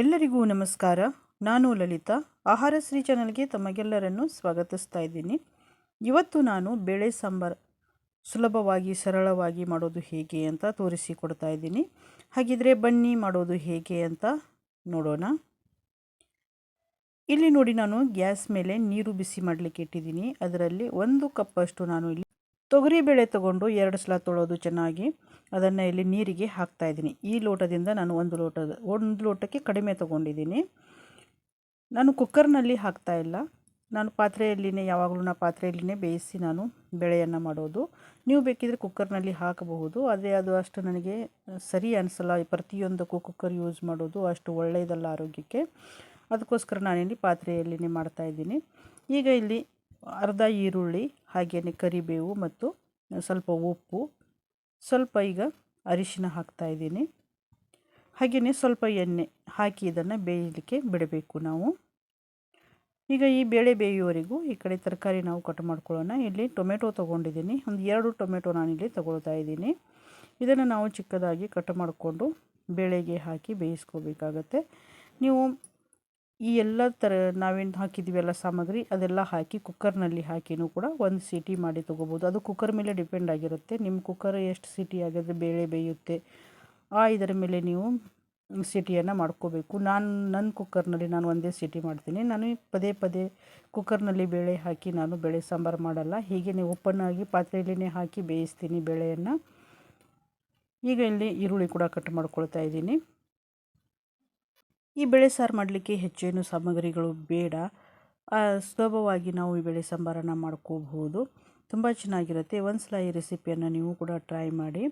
ಎಲ್ಲರಿಗೂ ನಮಸ್ಕಾರ. ನಾನು ಲಲಿತಾ. ಆಹಾರ ಶ್ರೀ ಚಾನಲ್ಗೆ ತಮಗೆಲ್ಲರನ್ನು ಸ್ವಾಗತಿಸ್ತಾ ಇದ್ದೀನಿ. ಇವತ್ತು ನಾನು ಬೇಳೆ ಸಾಂಬಾರು ಸುಲಭವಾಗಿ, ಸರಳವಾಗಿ ಮಾಡೋದು ಹೇಗೆ ಅಂತ ತೋರಿಸಿಕೊಡ್ತಾ ಇದ್ದೀನಿ. ಹಾಗಿದ್ರೆ ಬನ್ನಿ, ಮಾಡೋದು ಹೇಗೆ ಅಂತ ನೋಡೋಣ. ಇಲ್ಲಿ ನೋಡಿ ನಾನು ಗ್ಯಾಸ್ ಮೇಲೆ ನೀರು ಬಿಸಿ ಮಾಡಲಿಕ್ಕೆ ಇಟ್ಟಿದ್ದೀನಿ. ಅದರಲ್ಲಿ ಒಂದು ಕಪ್ಪಷ್ಟು ನಾನು ಇಲ್ಲಿ ತೊಗರಿಬೇಳೆ ತೊಗೊಂಡು ಎರಡು ಸಲ ತೊಳೋದು ಚೆನ್ನಾಗಿ ಅದನ್ನು ಇಲ್ಲಿ ನೀರಿಗೆ ಹಾಕ್ತಾ ಇದ್ದೀನಿ. ಈ ಲೋಟದಿಂದ ನಾನು ಒಂದು ಲೋಟದ ಒಂದು ಲೋಟಕ್ಕೆ ಕಡಿಮೆ ತೊಗೊಂಡಿದ್ದೀನಿ. ನಾನು ಕುಕ್ಕರ್ನಲ್ಲಿ ಹಾಕ್ತಾ ಇಲ್ಲ. ನಾನು ಪಾತ್ರೆಯಲ್ಲಿನೇ, ಯಾವಾಗಲೂ ಪಾತ್ರೆಯಲ್ಲಿನೇ ಬೇಯಿಸಿ ನಾನು ಬೆಳೆಯನ್ನು ಮಾಡೋದು. ನೀವು ಬೇಕಿದ್ರೆ ಕುಕ್ಕರ್ನಲ್ಲಿ ಹಾಕಬಹುದು. ಆದರೆ ಅದು ಅಷ್ಟು ನನಗೆ ಸರಿ ಅನಿಸಲ್ಲ. ಪ್ರತಿಯೊಂದಕ್ಕೂ ಕುಕ್ಕರ್ ಯೂಸ್ ಮಾಡೋದು ಅಷ್ಟು ಒಳ್ಳೆಯದಲ್ಲ ಆರೋಗ್ಯಕ್ಕೆ. ಅದಕ್ಕೋಸ್ಕರ ನಾನಿಲ್ಲಿ ಪಾತ್ರೆಯಲ್ಲಿನೇ ಮಾಡ್ತಾಯಿದ್ದೀನಿ ಈಗ ಇಲ್ಲಿ ಅರ್ಧ ಈರುಳ್ಳಿ ಹಾಗೆಯೇ ಕರಿಬೇವು ಮತ್ತು ಸ್ವಲ್ಪ ಉಪ್ಪು. ಸ್ವಲ್ಪ ಈಗ ಅರಿಶಿನ ಹಾಕ್ತಾ ಇದ್ದೀನಿ. ಹಾಗೆಯೇ ಸ್ವಲ್ಪ ಎಣ್ಣೆ ಹಾಕಿ ಇದನ್ನು ಬೇಯಲಿಕ್ಕೆ ಬಿಡಬೇಕು ನಾವು. ಈಗ ಈ ಬೇಳೆ ಬೇಯುವವರೆಗೂ ಈ ಕಡೆ ತರಕಾರಿ ನಾವು ಕಟ್ ಮಾಡ್ಕೊಳ್ಳೋಣ. ಇಲ್ಲಿ ಟೊಮೆಟೊ ತೊಗೊಂಡಿದ್ದೀನಿ. ಒಂದು ಎರಡು ಟೊಮೆಟೊ ನಾನಿಲ್ಲಿ ತೊಗೊಳ್ತಾ ಇದ್ದೀನಿ. ಇದನ್ನು ನಾವು ಚಿಕ್ಕದಾಗಿ ಕಟ್ ಮಾಡಿಕೊಂಡು ಬೇಳೆಗೆ ಹಾಕಿ ಬೇಯಿಸ್ಕೋಬೇಕಾಗತ್ತೆ. ನೀವು ಈ ಎಲ್ಲ ಥರ ನಾವೇನು ಹಾಕಿದ್ದೀವಿ ಎಲ್ಲ ಸಾಮಗ್ರಿ, ಅದೆಲ್ಲ ಹಾಕಿ ಕುಕ್ಕರ್ನಲ್ಲಿ ಹಾಕಿನೂ ಕೂಡ ಒಂದು ಸೀಟಿ ಮಾಡಿ ತೊಗೋಬೋದು. ಅದು ಕುಕ್ಕರ್ ಮೇಲೆ ಡಿಪೆಂಡ್ ಆಗಿರುತ್ತೆ. ನಿಮ್ಮ ಕುಕ್ಕರ್ ಎಷ್ಟು ಸೀಟಿ ಆಗಿದ್ರೆ ಬೇಳೆ ಬೇಯುತ್ತೆ, ಆ ಇದರ ಮೇಲೆ ನೀವು ಸಿಟಿಯನ್ನು ಮಾಡ್ಕೋಬೇಕು. ನಾನು ನನ್ನ ಕುಕ್ಕರ್ನಲ್ಲಿ ನಾನು ಒಂದೇ ಸಿಟಿ ಮಾಡ್ತೀನಿ. ನಾನು ಪದೇ ಪದೇ ಕುಕ್ಕರ್ನಲ್ಲಿ ಬೇಳೆ ಹಾಕಿ ನಾನು ಬೇಳೆ ಸಾಂಬಾರು ಮಾಡಲ್ಲ. ಹೀಗೆ ಓಪನ್ನಾಗಿ ಪಾತ್ರೆಯಲ್ಲಿನೇ ಹಾಕಿ ಬೇಯಿಸ್ತೀನಿ ಬೇಳೆಯನ್ನು. ಈಗ ಇಲ್ಲಿ ಈರುಳ್ಳಿ ಕೂಡ ಕಟ್ ಮಾಡ್ಕೊಳ್ತಾ ಇದ್ದೀನಿ. ಈ ಬೇಳೆ ಸಾರು ಮಾಡಲಿಕ್ಕೆ ಹೆಚ್ಚೇನು ಸಾಮಗ್ರಿಗಳು ಬೇಡ. ಸುಲಭವಾಗಿ ನಾವು ಈ ಬೇಳೆ ಸಾಂಬಾರನ್ನು ಮಾಡ್ಕೋಬಹುದು. ತುಂಬ ಚೆನ್ನಾಗಿರುತ್ತೆ. ಒಂದು ಸಲ ಈ ರೆಸಿಪಿಯನ್ನು ನೀವು ಕೂಡ ಟ್ರೈ ಮಾಡಿ.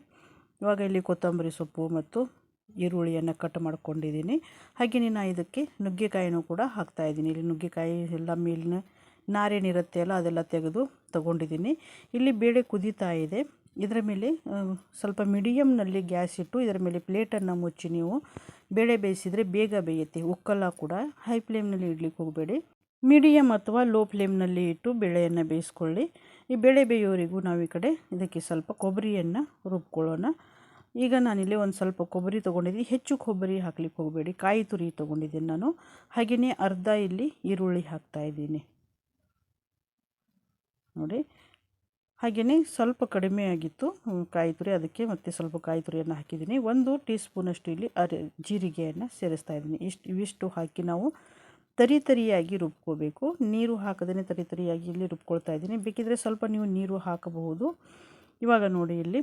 ಇವಾಗ ಇಲ್ಲಿ ಕೊತ್ತಂಬರಿ ಸೊಪ್ಪು ಮತ್ತು ಈರುಳ್ಳಿಯನ್ನು ಕಟ್ ಮಾಡ್ಕೊಂಡಿದ್ದೀನಿ. ಹಾಗೆಯೇ ನಾನು ಇದಕ್ಕೆ ನುಗ್ಗೆಕಾಯಿನೂ ಕೂಡ ಹಾಕ್ತಾಯಿದ್ದೀನಿ ಇಲ್ಲಿ ನುಗ್ಗೆಕಾಯಿ ಎಲ್ಲ ಮೇಲಿನ ನಾರೇನಿರುತ್ತೆ ಅಲ್ಲ, ಅದೆಲ್ಲ ತೆಗೆದು ತೊಗೊಂಡಿದ್ದೀನಿ. ಇಲ್ಲಿ ಬೇಳೆ ಕುದೀತಾ ಇದೆ. ಇದರ ಮೇಲೆ ಸ್ವಲ್ಪ ಮೀಡಿಯಮ್ನಲ್ಲಿ ಗ್ಯಾಸ್ ಇಟ್ಟು ಇದರ ಮೇಲೆ ಪ್ಲೇಟನ್ನು ಮುಚ್ಚಿ ನೀವು ಬೇಳೆ ಬೇಯಿಸಿದರೆ ಬೇಗ ಬೇಯುತ್ತೆ. ಉಕ್ಕಲ್ಲ ಕೂಡ. ಹೈ ಫ್ಲೇಮ್ನಲ್ಲಿ ಇಡ್ಲಿಕ್ಕೆ ಹೋಗಬೇಡಿ. ಮೀಡಿಯಮ್ ಅಥವಾ ಲೋ ಫ್ಲೇಮ್ನಲ್ಲಿ ಇಟ್ಟು ಬೇಳೆಯನ್ನು ಬೇಯಿಸ್ಕೊಳ್ಳಿ. ಈ ಬೇಳೆ ಬೇಯೋರಿಗೂ ನಾವು ಈ ಕಡೆ ಇದಕ್ಕೆ ಸ್ವಲ್ಪ ಕೊಬ್ಬರಿಯನ್ನು ರುಬ್ಕೊಳ್ಳೋಣ. ಈಗ ನಾನಿಲ್ಲಿ ಒಂದು ಸ್ವಲ್ಪ ಕೊಬ್ಬರಿ ತೊಗೊಂಡಿದ್ದೀನಿ. ಹೆಚ್ಚು ಕೊಬ್ಬರಿ ಹಾಕ್ಲಿಕ್ಕೆ ಹೋಗಬೇಡಿ. ಕಾಯಿ ತುರಿ ತೊಗೊಂಡಿದ್ದೀನಿ ನಾನು. ಹಾಗೆಯೇ ಅರ್ಧ ಇಲ್ಲಿ ಈರುಳ್ಳಿ ಹಾಕ್ತಾಯಿದ್ದೀನಿ ನೋಡಿ. ಹಾಗೆಯೇ ಸ್ವಲ್ಪ ಕಡಿಮೆ ಆಗಿತ್ತು ಕಾಯಿ ತುರಿ ಅದಕ್ಕೆ ಮತ್ತೆ ಸ್ವಲ್ಪ ಕಾಯಿ ತುರಿಯನ್ನು ಹಾಕಿದ್ದೀನಿ. ಒಂದು ಟೀ ಸ್ಪೂನಷ್ಟು ಇಲ್ಲಿ ಅರೆ, ಜೀರಿಗೆಯನ್ನು ಸೇರಿಸ್ತಾ ಇದ್ದೀನಿ. ಇಷ್ಟು, ಇವಿಷ್ಟು ಹಾಕಿ ನಾವು ತರಿ ತರಿಯಾಗಿ ರುಬ್ಕೋಬೇಕು. ನೀರು ಹಾಕದೇ ತರಿ ತರಿಯಾಗಿ ಇಲ್ಲಿ ರುಬ್ಕೊಳ್ತಾ ಇದ್ದೀನಿ. ಬೇಕಿದ್ರೆ ಸ್ವಲ್ಪ ನೀವು ನೀರು ಹಾಕಬಹುದು. ಇವಾಗ ನೋಡಿ ಇಲ್ಲಿ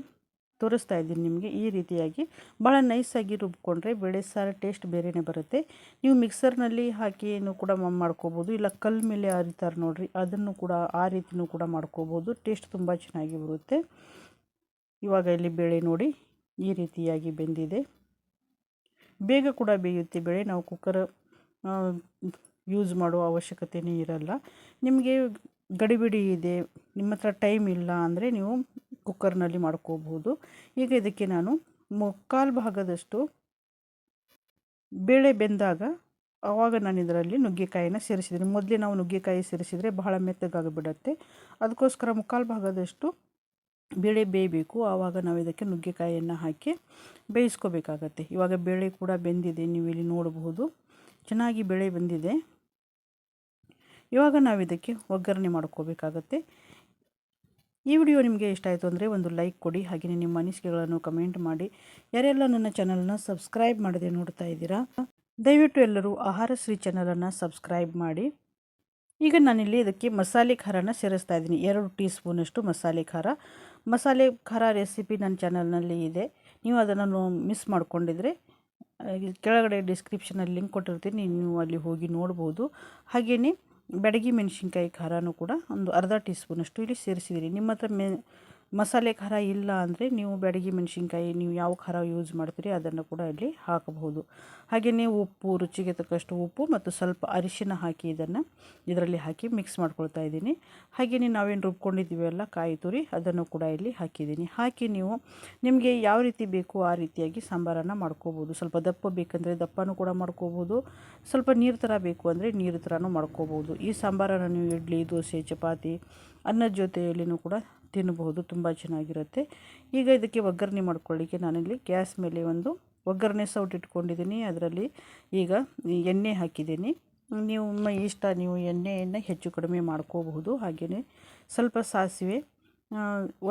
ತೋರಿಸ್ತಾ ಇದ್ದೀನಿ ನಿಮಗೆ ಈ ರೀತಿಯಾಗಿ. ಭಾಳ ನೈಸಾಗಿ ರುಬ್ಕೊಂಡ್ರೆ ಬೇಳೆ ಸಾರು ಟೇಸ್ಟ್ ಬೇರೆಯೇ ಬರುತ್ತೆ. ನೀವು ಮಿಕ್ಸರ್ನಲ್ಲಿ ಹಾಕಿನೂ ಕೂಡ ಮಾಡ್ಕೋಬೋದು. ಇಲ್ಲ ಕಲ್ಲು ಮೇಲೆ ಅರಿತಾರೆ ನೋಡಿರಿ, ಅದನ್ನು ಕೂಡ ಆ ರೀತಿಯೂ ಕೂಡ ಮಾಡ್ಕೋಬೋದು. ಟೇಸ್ಟ್ ತುಂಬ ಚೆನ್ನಾಗಿ ಬರುತ್ತೆ. ಇವಾಗ ಇಲ್ಲಿ ಬೇಳೆ ನೋಡಿ ಈ ರೀತಿಯಾಗಿ ಬೆಂದಿದೆ. ಬೇಗ ಕೂಡ ಬೇಯುತ್ತೆ ಬೇಳೆ. ನಾವು ಕುಕ್ಕರ್ ಯೂಸ್ ಮಾಡೋ ಅವಶ್ಯಕತೆಯೇ ಇರಲ್ಲ. ನಿಮಗೆ ಗಡಿಬಿಡಿ ಇದೆ, ನಿಮ್ಮ ಹತ್ರ ಟೈಮ್ ಇಲ್ಲ ಅಂದರೆ ನೀವು ಕುಕ್ಕರ್ನಲ್ಲಿ ಮಾಡ್ಕೋಬಹುದು ಈಗ ಇದಕ್ಕೆ ನಾನು ಮುಕ್ಕಾಲು ಭಾಗದಷ್ಟು ಬೇಳೆ ಬೆಂದಾಗ ಆವಾಗ ನಾನು ಇದರಲ್ಲಿ ನುಗ್ಗೆಕಾಯಿನ ಸೇರಿಸಿದ್ರೆ ಮೊದಲೇ ನಾವು ನುಗ್ಗೆಕಾಯಿ ಸೇರಿಸಿದರೆ ಬಹಳ ಮೆತ್ತಗಾಗಿಬಿಡತ್ತೆ. ಅದಕ್ಕೋಸ್ಕರ ಮುಕ್ಕಾಲು ಭಾಗದಷ್ಟು ಬೇಳೆ ಬೇಯಬೇಕು. ಆವಾಗ ನಾವು ಇದಕ್ಕೆ ನುಗ್ಗೆಕಾಯಿಯನ್ನು ಹಾಕಿ ಬೇಯಿಸ್ಕೋಬೇಕಾಗತ್ತೆ. ಇವಾಗ ಬೇಳೆ ಕೂಡ ಬೆಂದಿದೆ ನೀವು ಇಲ್ಲಿ ನೋಡಬಹುದು ಚೆನ್ನಾಗಿ ಬೇಳೆ ಬಂದಿದೆ. ಇವಾಗ ನಾವು ಇದಕ್ಕೆ ಒಗ್ಗರಣೆ ಮಾಡ್ಕೋಬೇಕಾಗತ್ತೆ. ಈ ವಿಡಿಯೋ ನಿಮಗೆ ಇಷ್ಟ ಆಯಿತು ಅಂದರೆ ಒಂದು ಲೈಕ್ ಕೊಡಿ ಹಾಗೆಯೇ ನಿಮ್ಮ ಅನಿಸಿಕೆಗಳನ್ನು ಕಮೆಂಟ್ ಮಾಡಿ. ಯಾರೆಲ್ಲ ನನ್ನ ಚಾನಲ್ನ ಸಬ್ಸ್ಕ್ರೈಬ್ ಮಾಡದೆ ನೋಡ್ತಾ ಇದ್ದೀರಾ, ದಯವಿಟ್ಟು ಎಲ್ಲರೂ ಆಹಾರ ಶ್ರೀ ಚಾನಲನ್ನು ಸಬ್ಸ್ಕ್ರೈಬ್ ಮಾಡಿ. ಈಗ ನಾನಿಲ್ಲಿ ಇದಕ್ಕೆ ಮಸಾಲೆ ಖಾರನ ಸೇರಿಸ್ತಾ ಇದ್ದೀನಿ. ಎರಡು ಟೀ ಸ್ಪೂನಷ್ಟು ಮಸಾಲೆ ಖಾರ. ಮಸಾಲೆ ಖಾರ ರೆಸಿಪಿ ನನ್ನ ಚಾನಲ್ನಲ್ಲಿ ಇದೆ. ನೀವು ಅದನ್ನು ಮಿಸ್ ಮಾಡಿಕೊಂಡಿದ್ರೆ ಕೆಳಗಡೆ ಡಿಸ್ಕ್ರಿಪ್ಷನಲ್ಲಿ ಲಿಂಕ್ ಕೊಟ್ಟಿರ್ತೀನಿ, ನೀವು ಅಲ್ಲಿ ಹೋಗಿ ನೋಡ್ಬೋದು. ಹಾಗೆಯೇ ಬೆಡಗಿ ಮೆಣಸಿನ್ಕಾಯಿ ಖಾರನೂ ಕೂಡ ಒಂದು ಅರ್ಧ ಟೀ ಸ್ಪೂನಷ್ಟು ಇಲ್ಲಿ ಸೇರಿಸಿದ್ದೀರಿ ನಿಮ್ಮ ಹತ್ರ ಮೆ ಮಸಾಲೆ ಖಾರ ಇಲ್ಲ ಅಂದರೆ ನೀವು ಬೆಡಗಿ ಮೆಣಸಿನ್ಕಾಯಿ, ನೀವು ಯಾವ ಖಾರ ಯೂಸ್ ಮಾಡ್ತೀರಿ ಅದನ್ನು ಕೂಡ ಇಲ್ಲಿ ಹಾಕಬಹುದು. ಹಾಗೆಯೇ ಉಪ್ಪು, ರುಚಿಗೆ ತಕ್ಕಷ್ಟು ಉಪ್ಪು ಮತ್ತು ಸ್ವಲ್ಪ ಅರಿಶಿನ ಹಾಕಿ ಇದನ್ನು ಇದರಲ್ಲಿ ಹಾಕಿ ಮಿಕ್ಸ್ ಮಾಡ್ಕೊಳ್ತಾ ಇದ್ದೀನಿ. ಹಾಗೆಯೇ ನಾವೇನು ರುಬ್ಕೊಂಡಿದ್ದೀವಲ್ಲ ಕಾಯಿ ತುರಿ, ಅದನ್ನು ಕೂಡ ಇಲ್ಲಿ ಹಾಕಿದ್ದೀನಿ. ಹಾಕಿ ನೀವು ನಿಮಗೆ ಯಾವ ರೀತಿ ಬೇಕು ಆ ರೀತಿಯಾಗಿ ಸಾಂಬಾರನ್ನು ಮಾಡ್ಕೋಬೋದು ಸ್ವಲ್ಪ ದಪ್ಪ ಬೇಕಂದರೆ ದಪ್ಪನೂ ಕೂಡ ಮಾಡ್ಕೋಬೋದು ಸ್ವಲ್ಪ ನೀರು ಥರ ಬೇಕು ಅಂದರೆ ನೀರು ಥರನೂ ಮಾಡ್ಕೋಬೋದು ಈ ಸಾಂಬಾರನ್ನು ನೀವು ಇಡ್ಲಿ, ದೋಸೆ, ಚಪಾತಿ ಅನ್ನದ ಜೊತೆಯಲ್ಲಿನೂ ಕೂಡ ತಿನ್ನಬಹುದು, ತುಂಬ ಚೆನ್ನಾಗಿರುತ್ತೆ. ಈಗ ಇದಕ್ಕೆ ಒಗ್ಗರಣೆ ಮಾಡ್ಕೊಳ್ಳಿಕ್ಕೆ ನಾನಿಲ್ಲಿ ಗ್ಯಾಸ್ ಮೇಲೆ ಒಂದು ಒಗ್ಗರಣೆ ಸೌಟ್ ಇಟ್ಕೊಂಡಿದ್ದೀನಿ. ಅದರಲ್ಲಿ ಈಗ ಎಣ್ಣೆ ಹಾಕಿದ್ದೀನಿ. ನೀವು ಇಷ್ಟ, ನೀವು ಎಣ್ಣೆಯನ್ನು ಹೆಚ್ಚು ಕಡಿಮೆ ಮಾಡ್ಕೋಬಹುದು. ಹಾಗೆಯೇ ಸ್ವಲ್ಪ ಸಾಸಿವೆ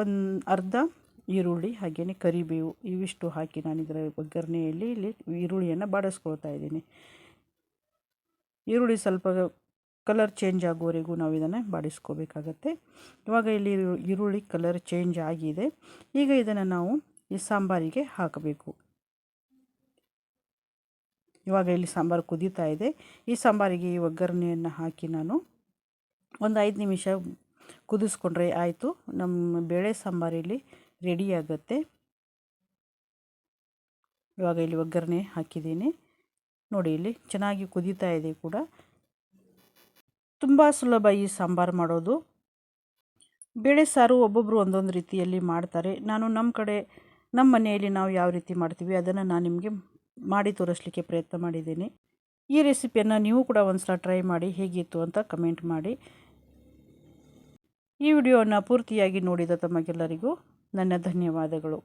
ಒಂದು ಅರ್ಧ ಈರುಳ್ಳಿ, ಹಾಗೆಯೇ ಕರಿಬೇವು, ಇವಿಷ್ಟು ಹಾಕಿ ನಾನು ಇದರ ಒಗ್ಗರಣೆಯಲ್ಲಿ ಇಲ್ಲಿ ಈರುಳ್ಳಿಯನ್ನು ಬಾಡಿಸ್ಕೊಳ್ತಾ ಇದ್ದೀನಿ. ಈರುಳ್ಳಿ ಸ್ವಲ್ಪ ಕಲರ್ ಚೇಂಜ್ ಆಗೋವರೆಗೂ ನಾವು ಇದನ್ನು ಬಾಡಿಸ್ಕೋಬೇಕಾಗತ್ತೆ. ಇವಾಗ ಇಲ್ಲಿ ಈರುಳ್ಳಿ ಕಲರ್ ಚೇಂಜ್ ಆಗಿದೆ. ಈಗ ಇದನ್ನು ನಾವು ಈ ಸಾಂಬಾರಿಗೆ ಹಾಕಬೇಕು. ಇವಾಗ ಇಲ್ಲಿ ಸಾಂಬಾರು ಕುದೀತಾ ಇದೆ. ಈ ಸಾಂಬಾರಿಗೆ ಈ ಒಗ್ಗರಣೆಯನ್ನು ಹಾಕಿ ನಾನು ಒಂದು ಐದು ನಿಮಿಷ ಕುದಿಸ್ಕೊಂಡ್ರೆ ಆಯಿತು. ನಮ್ಮ ಬೇಳೆ ಸಾಂಬಾರಿಲ್ಲಿ ರೆಡಿ ಆಗುತ್ತೆ. ಇವಾಗ ಇಲ್ಲಿ ಒಗ್ಗರಣೆ ಹಾಕಿದ್ದೀನಿ. ನೋಡಿ, ಇಲ್ಲಿ ಚೆನ್ನಾಗಿ ಕುದೀತಾ ಇದೆ ಕೂಡ. ತುಂಬ ಸುಲಭ ಈ ಸಾಂಬಾರು ಮಾಡೋದು. ಬೇಳೆ ಸಾರು ಒಬ್ಬೊಬ್ಬರು ಒಂದೊಂದು ರೀತಿಯಲ್ಲಿ ಮಾಡ್ತಾರೆ. ನಾನು ನಮ್ಮ ಕಡೆ ನಮ್ಮ ಮನೆಯಲ್ಲಿ ನಾವು ಯಾವ ರೀತಿ ಮಾಡ್ತೀವಿ ಅದನ್ನು ನಾನು ನಿಮಗೆ ಮಾಡಿ ತೋರಿಸ್ಲಿಕ್ಕೆ ಪ್ರಯತ್ನ ಮಾಡಿದ್ದೀನಿ. ಈ ರೆಸಿಪಿಯನ್ನು ನೀವು ಕೂಡ ಒಂದು ಸಲ ಟ್ರೈ ಮಾಡಿ, ಹೇಗಿತ್ತು ಅಂತ ಕಮೆಂಟ್ ಮಾಡಿ. ಈ ವಿಡಿಯೋವನ್ನು ಪೂರ್ತಿಯಾಗಿ ನೋಡಿದ ತಮಗೆಲ್ಲರಿಗೂ ನನ್ನ ಧನ್ಯವಾದಗಳು.